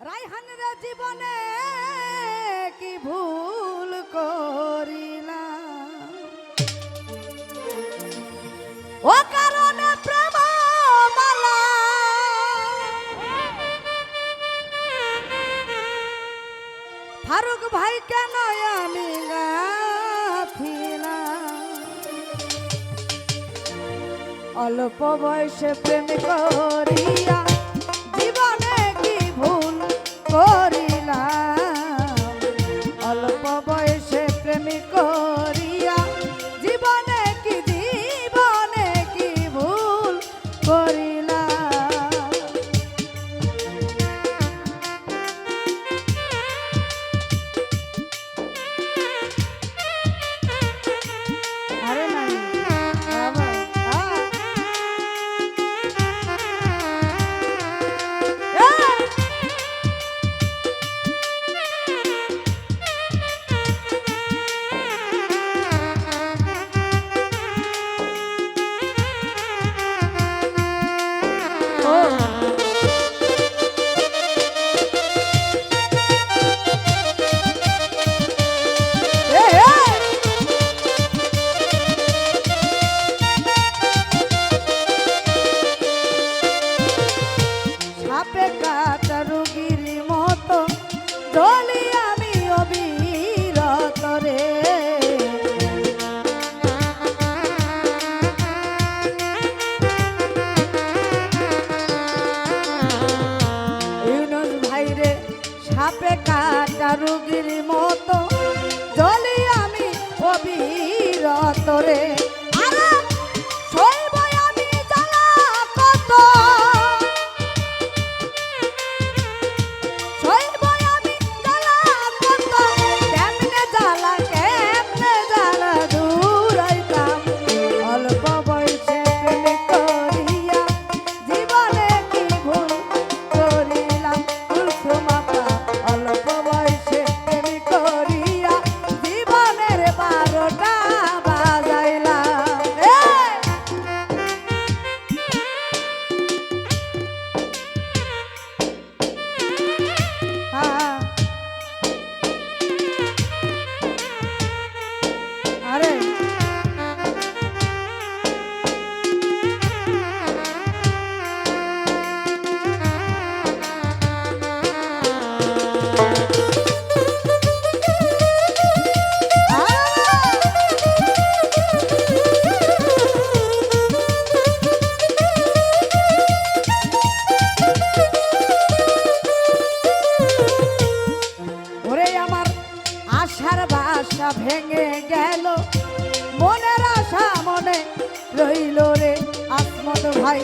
রাইহান জীবনে কি ভুল ফারুক ভাই কেন আমি অল্প বয়সে প্রেম করিয়া সাপে কাটা রুগীর মতো। জলি আমি অবিরত রে। আশা ভেঙে গেল। মনের আশা মনে রইল রে আসমত ভাই।